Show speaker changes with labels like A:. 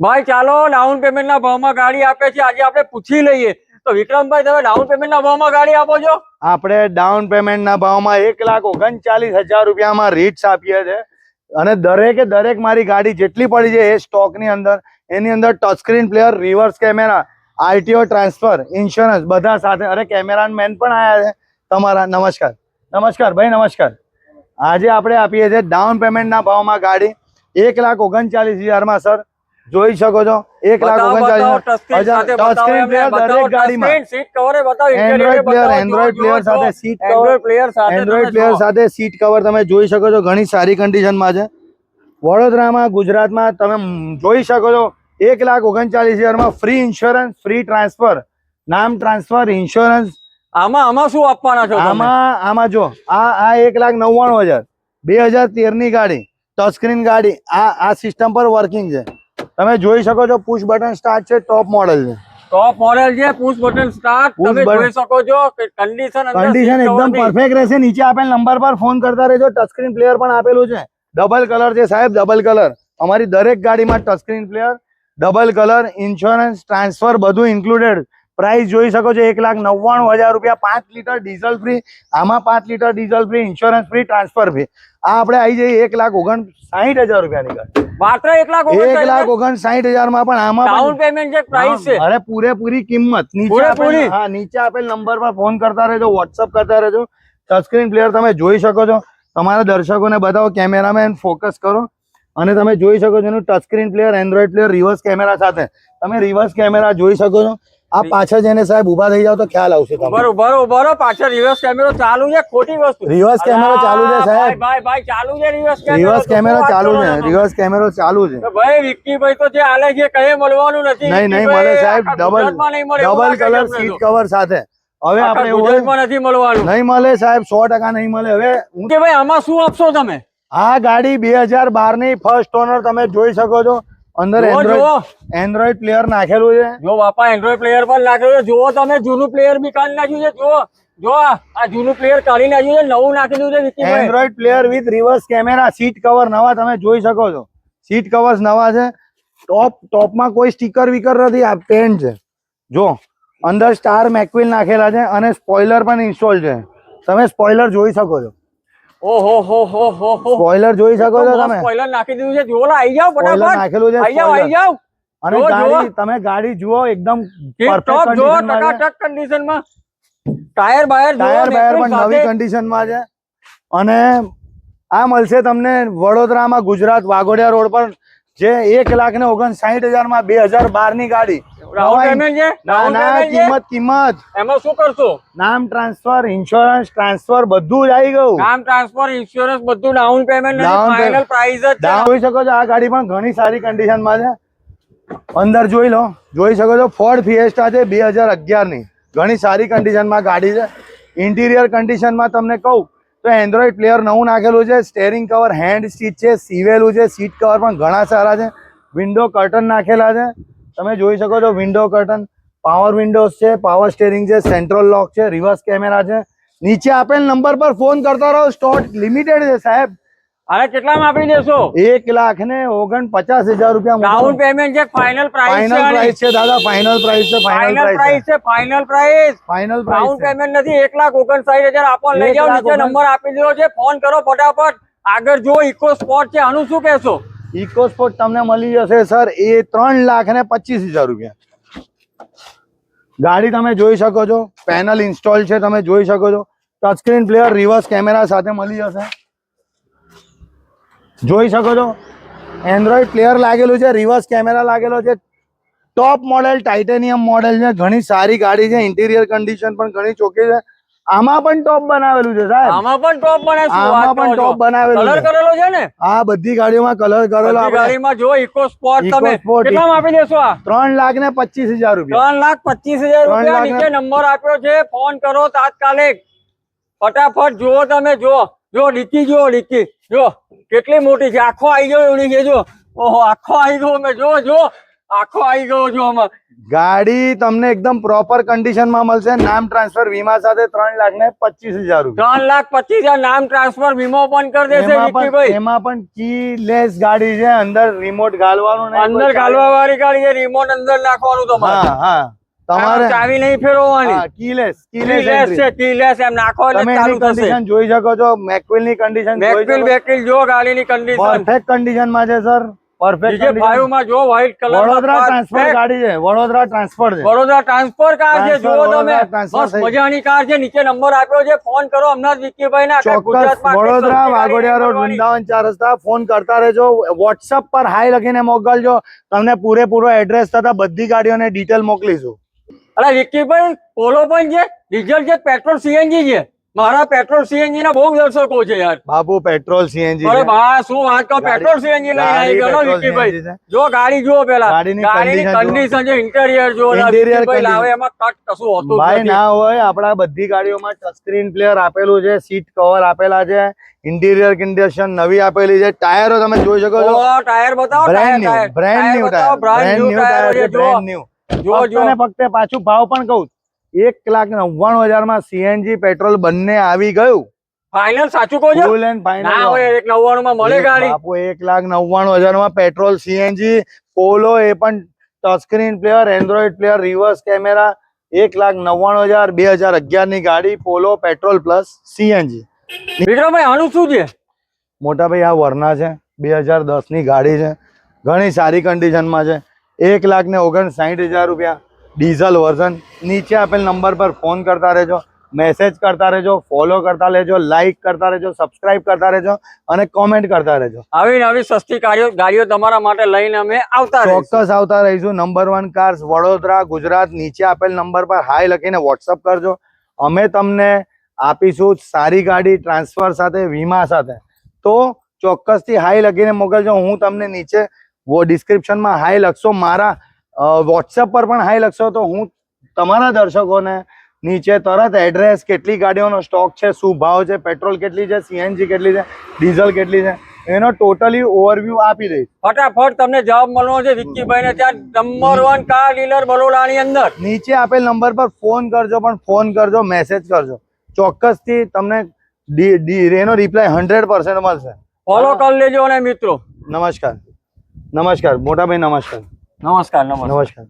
A: ભાઈ, ચાલો down payment ના ભાવમાં ગાડી આપે છે. આજે આપણે પૂછી લઈએ. તો વિક્રમભાઈ, તમે ડાઉન પેમેન્ટ ના ભાવમાં ગાડી આપો છો?
B: આપણે ડાઉન પેમેન્ટના ભાવમાં એક લાખ ઓગણચાલીસ હજાર રૂપિયામાં રીટ્સ આપીએ છે. અને દરેકે દરેક મારી ગાડી જેટલી પડી છે એ સ્ટોકની અંદર, એની અંદર touchscreen player reverse camera RTO transfer insurance બધા સાથે. અરે કેમેરા મેન પણ આવ્યા છે. તમારા, નમસ્કાર. નમસ્કાર, ભાઈ, નમસ્કાર. આજે આપણે આપીએ છીએ ડાઉન પેમેન્ટના ભાવમાં ગાડી. એક લાખ ઓગણચાલીસ હજારમાં સર જોઈ શકો છો. એક લાખ ઓગણચાલીસ દરેક ગાડીમાં. એન્ડ્રોઈડ પ્લેયર એન્ડ્રોઈડ પ્લેયર સાથે સીટ કવર
A: Android
B: એન્ડ્રોઈડ
A: તમે
B: પ્લેયર સાથે સીટ કવર તમે જોઈ શકો છો ઘણી સારી કન્ડિશનમાં છે. વડોદરામાં ગુજરાતમાં તમે જોઈ શકો છો એક લાખ ઓગણચાલીસ હજારમાં ફ્રી ઇન્સ્યોરન્સ ફ્રી ટ્રાન્સફર નામ ટ્રાન્સફર ઇન્સ્યોરન્સ
A: આમાં આમાં શું આપવાના છો
B: આમાં આમાં જો આ આ એક લાખ નવ્વાણું હજાર. બે હજાર તેરની ગાડી ટચસ્ક્રીન ગાડી આ આ સિસ્ટમ પર વર્કિંગ છે. તમે જોઈ શકો છો પુશ બટન સ્ટાર્ટ છે ટોપ મોડેલ છે.
A: ટોપ મોડેલ છે પુશ બટન સ્ટાર્ટ તમે જોઈ શકો છો કે કન્ડિશન
B: કન્ડિશન એકદમ પરફેક્ટ રહેશે. નીચે આપેલ નંબર પર ફોન કરતા રહેજો. ટચસ્ક્રીન પ્લેયર પણ આપેલું છે. ડબલ કલર છે સાહેબ ડબલ કલર અમારી દરેક ગાડીમાં touchscreen player double colour insurance transfer બધું ઇન્ક્લુડેડ પ્રાઇસ જોઈ શકો છો એક લાખ નવ્વાણું હજાર રૂપિયા પાંચ લીટર ડીઝલ ફ્રી આમાં પાંચ litre diesel free insurance free transfer free આ આપણે આવી જઈએ એક લાખ ઓગણ સાહીઠ હજાર રૂપિયાની ગાડી.
A: માત્ર એક લાખ
B: એક લાખ ઓગણ સાહીઠ હજારમાં પણ આમાં
A: ડાઉન પેમેન્ટ જે પ્રાઇસ છે.
B: અરે પૂરેપૂરી કિંમત. નીચે હા નીચે આપેલ નંબર પર ફોન કરતા રહેજો વોટ્સઅપ કરતા રહેજો. ટચસ્ક્રીન પ્લેયર તમે જોઈ શકો છો. તમારા દર્શકોને બતાવો કેમેરામેન ફોકસ કરો. અને તમે જોઈ શકો છો એનું touchscreen player Android player reverse camera સાથે. તમે રિવર્સ કેમેરા જોઈ શકો છો. આ પાછળ જઈને સાહેબ ઊભા થઈ જાવ તો ખ્યાલ આવશે
A: બરોબર બરોબર બરોબર પાછળ રિવર્સ કેમેરો ચાલુ છે ખોટી વસ્તુ.
B: રિવર્સ કેમેરો ચાલુ છે સાહેબ.
A: ભાઈ ભાઈ ભાઈ ચાલુ છે રિવર્સ કેમેરો
B: રિવર્સ કેમેરો ચાલુ છે રિવર્સ કેમેરો ચાલુ છે.
A: તો ભાઈ વિક્કીભાઈ તો જે આલે છે કઈ મળવાનું નથી.
B: નહીં નહીં મળે સાહેબ double double colour seat cover સાથે. હવે આપણે
A: ગુજરાતમાં નથી મળવાનું.
B: નહીં મળે સાહેબ સો ટકા નહીં મળે. હવે
A: કે ભાઈ આમાં શું આપશો તમે?
B: આ ગાડી બે હજાર બારની ફર્સ્ટ ઓનર તમે જોઈ શકો છો. અંદર એન્ડ્રોઈડ પ્લેયર નાખેલું છે.
A: જો બાપા એન્ડ્રોઈડ પ્લેયર પણ નાખ્યું છે. જુઓ તમે જૂનું પ્લેયર બી કાઢી નાખ્યું છે. જુઓ જો આ જૂનું પ્લેયર કાઢી નાખ્યું છે. નવું નાખેલું છે
B: Android player with reverse camera seat cover નવા તમે જોઈ શકો છો. સીટ કવર્સ નવા છે. ટોપ ટોપમાં કોઈ સ્ટીકર વિકર નથી. આ પેન્ટ છે. જો અંદર સ્ટાર મેકવિલ નાખેલા છે અને સ્પોઇલર પણ ઇન્સ્ટોલ છે. તમે સ્પોઇલર જોઈ શકો છો.
A: ઓહો હો હો હો હો.
B: સ્પોઇલર જોઈ શકો છો તમે?
A: સ્પોઇલર નાખી દીધું છે. જુઓ આવી
B: જાવ
A: ફટાફટ.
B: નાખેલું છે
A: આવી જાવ
B: આવી
A: જાવ
B: અને. ગાડી તમે ગાડી જુઓ એકદમ પરફેક્ટ
A: જુઓ ટકાટક કન્ડિશનમાં ટાયર બાયર
B: ટાયર બાયર પણ નવી. કન્ડિશનમાં છે. અને આ મળશે તમને વડોદરામાં ગુજરાત વાઘોડિયા રોડ પર જે એક લાખ ને ઓગણસાઠ હજારમાં બે હજાર બારની ગાડી? કિંમત કિંમત.
A: એમાં શું કરશો?
B: નામ ટ્રાન્સફર ઇન્સ્યોરન્સ ટ્રાન્સફર બધું જ આવી ગયું.
A: નામ ટ્રાન્સફર ઇન્સ્યોરન્સ બધું ડાઉન પેમેન્ટ ફાઇનલ પ્રાઇસ જ
B: જોઈ શકો છો આ ગાડી પણ ઘણી સારી કન્ડિશનમાં છે. અંદર જોઈ લો જોઈ શકો છો ફોર્ડ ફિએસ્ટા છે બે હજાર અગિયારની ઘણી સારી કન્ડિશનમાં ગાડી છે. ઇન્ટિરિયર કન્ડિશનમાં તમને કહું એન્ડ્રોઈડ પ્લેયર નવું નાખેલું છે. સ્ટેરિંગ કવર હેન્ડ સ્ટીચ છે, સીવેલું છે. સીટ કવર પણ ઘણા સારા છે. વિન્ડો કર્ટન નાખેલા છે. તમે જોઈ શકો છો વિન્ડો કર્ટન પાવર વિન્ડોઝ છે પાવર સ્ટેરિંગ છે સેન્ટ્રલ લોક છે રિવર્સ કેમેરા છે. નીચે આપેલ નંબર પર ફોન કરતા રહો. સ્ટોક લિમિટેડ છે સાહેબ.
A: અરે કેટલામાં આપી દેશો?
B: એક લાખ ને ઓગણ પચાસ હજાર રૂપિયા
A: ડાઉન પેમેન્ટ છે ફાઇનલ પ્રાઇસ
B: ફાઇનલ પ્રાઇસ છે દાદા ફાઇનલ પ્રાઇસ છે ફાઇનલ પ્રાઇસ છે.
A: Final price
B: final
A: down payment નથી એક લાખ ઓગણસાઠ હજાર આપો લઈ જાઓ નીચે નંબર આપી દીધો છે ફોન કરો ફટાફટ. આગળ જો ઇકો સ્પોટ છે આનું શું કહેશો?
B: ઇકો સ્પોટ તમને મળી જશે સર એ ત્રણ લાખ ને પચીસ હજાર રૂપિયા. ગાડી તમે જોઈ શકો છો પેનલ ઇન્સ્ટોલ છે તમે જોઈ શકો છો. ટચસ્ક્રીન પ્લેયર રિવર્સ કેમેરા સાથે મળી જશે. જોઈ શકો છો. એન્ડ્રોઈડ પ્લેયર લાગેલું છે રિવર્સ કેમેરા લાગેલો છે. ટોપ મોડેલ ટાઇટેનિયમ મોડેલ છે ઘણી સારી ગાડી છે ઇન્ટિરિયર કન્ડિશન પણ ઘણી ચોખ્ખી છે. આમાં પણ ટોપ બનાવેલું છે સાહેબ.
A: આમાં પણ ટોપ બને
B: આમાં પણ ટોપ બનાવેલું
A: કલર કરેલો છે ને?
B: આ બધી ગાડીઓમાં કલર કરેલો આપણે.
A: ગાડીમાં જો ઇકો સ્પોટ તમે. કેટલામાં આપી દેશો આ?
B: ત્રણ લાખ ને પચીસ હજાર રૂપિયા.
A: ત્રણ લાખ પચીસ હજાર
B: ત્રણ
A: રૂપિયા નીચે નંબર આપ્યો છે. ફોન કરો તાત્કાલિક. ફટાફટ જુઓ તમે જો જો નીકી જો નીકી જો કેટલી મોટી છે? આખો આવી ગયો એવડી છે જો. ઓહો આખો આવી ગયો મેં જો જો આખો આવી ગયો જો આમાં
B: ગાડી તમને એકદમ પ્રોપર કન્ડિશનમાં મળશે. નામ ટ્રાન્સફર વીમા સાથે ત્રણ લાખ ને પચીસ હજાર રૂપિયા.
A: ત્રણ લાખ પચીસ હજાર નામ ટ્રાન્સફર વીમો પણ કરી દેશે
B: એમાં પણ એમાં પણ કી લેસ ગાડી છે. અંદર રિમોટ ગાલવાનું
A: અંદર ગાલવા વાળી ગાડી છે રિમોટ અંદર નાખવાનું તમારે.
B: હા હા.
A: તમારે ચાવી નહીં ફેરવવાની.
B: કીલેસ કીલેસ
A: છે કીલેસ એમ નાખો એટલે ચાલુ થશે.
B: કન્ડિશન જોઈ શકો છો મેકવિલની કન્ડિશન જોઈ
A: બેકવીલ જો ગાડીની કન્ડિશન
B: પરફેક્ટ કન્ડિશનમાં છે સર પરફેક્ટ
A: ફાઈવમાં જો વ્હાઇટ કલર
B: વડોદરા ટ્રાન્સફર ગાડી છે વડોદરા ટ્રાન્સફર છે.
A: વડોદરા ટ્રાન્સફર કાર છે
B: જો
A: જુઓ તમે.
B: થઈ.
A: મજાની કાર છે નીચે નંબર આપ્યો છે ફોન કરો હમણાં જ વિક્કીભાઈ ને ગુજરાતમાં
B: વડોદરા
A: વાગોડિયા
B: વાઘોડિયા રોડ. વૃંદાવન ચાર રસ્તા ફોન કરતા રહેજો. વોટ્સઅપ પર હાઈ લખીને મોકલજો. તમને પૂરેપૂરો એડ્રેસ તથા બધી ગાડીઓને ડિટેલ મોકલીશું.
A: અલા વિક્કીભાઈ પોલો પણ છે ડીઝલ છે પેટ્રોલ સીએનજી છે. મારા પેટ્રોલ સીએનજી ના બહુ દર્શકો છે યાર.
B: બાબુ પેટ્રોલ સીએનજી
A: અરે બા શું વાત કરો પેટ્રોલ સીએનજી લઈને આવી ગયો
B: છે.
A: જો ગાડી જુઓ પેલા.
B: ગાડીની.
A: કન્ડિશન છે ઇન્ટિરિયર જુઓ ઇન્ટિરિયર લાવે એમાં કટ કશું હોતું
B: ભાઈ ના હોય આપણા બધી ગાડીઓમાં ટચ સ્ક્રીન પ્લેયર આપેલું છે સીટ કવર આપેલા છે ઇન્ટિરિયર કન્ડિશન નવી આપેલી છે. ટાયરો તમે જોઈ શકો છો.
A: ટાયર બતાવો
B: brand new brand new tyre
A: brand new tyre જુઓ.
B: ન્યુ ફક્ત પાછું ભાવ પણ કહું એક લાખ નવ્વાણું હજારમાં સીએનજી પેટ્રોલ બંને આવી ગયું.
A: ફાઇનલ સાચું કહો છો? ના હોય એક નવ્વાણું માં મળે ગાડી.
B: બાપુ એક લાખ નવ્વાણું હજારમાં પેટ્રોલ સીએનજી પોલો એ પણ touchscreen player Android player reverse camera એક લાખ નવ્વાણું હજાર બે હજાર અગિયારની ગાડી પોલો પેટ્રોલ પ્લસ સીએનજી
A: વિક્રમભાઈ આનું શું છે?
B: મોટા ભાઈ આ વરના છે. બે હજાર દસની ગાડી છે. ઘણી સારી કન્ડિશનમાં છે. એક લાખ ને ઓગણસાઠ હજાર રૂપિયા. Diesel version. નીચે આપેલ નંબર પર ફોન કરતા રહેજો મેસેજ કરતા રહેજો ફોલો કરતા રહેજો લાઇક કરતા રહેજો સબસ્ક્રાઇબ કરતા રહેજો અને કોમેન્ટ કરતા રહેજો.
A: આવી નવી સસ્તી ગાડીઓ ગાડીઓ તમારા માટે લઈને અમે આવતા
B: ચોક્કસ આવતા રહીશું. Number one cars Vadodara Gujarat. નીચે આપેલ નંબર પર હાય લખીને વોટ્સઅપ કરજો. અમે તમને આપીશું સારી ગાડી ટ્રાન્સફર સાથે વીમા સાથે. તો ચોક્કસથી હાઈ લખીને મોકલજો. હું તમને નીચે ડિસ્ક્રિપ્શનમાં હાઈ લખશો મારા વોટ્સઅપ પર પણ હાઈ લખશો તો હું તમારા દર્શકોને નીચે તરત એડ્રેસ કેટલી ગાડીઓનો સ્ટોક છે શું ભાવ છે પેટ્રોલ કેટલી છે સીએનજી કેટલી છે ડીઝલ કેટલી છે એનો ટોટલી ઓવરવ્યૂ આપી દઈશ.
A: ફટાફટ તમને જવાબ મળવાનો છે વિક્કીભાઈ ને ત્યાં નંબર વન કાર ડીલર બરોડાની અંદર.
B: નીચે આપેલ નંબર પર ફોન કરજો પણ ફોન કરજો મેસેજ કરજો. ચોક્કસથી તમને એનો રિપ્લાય હંડ્રેડ પર્સન્ટ મળશે.
A: ફોલો કરી લેજો અને મિત્રો.
B: નમસ્કાર. નમસ્કાર મોટાભાઈ
A: નમસ્કાર. નમસ્કાર
B: નમસ્કાર.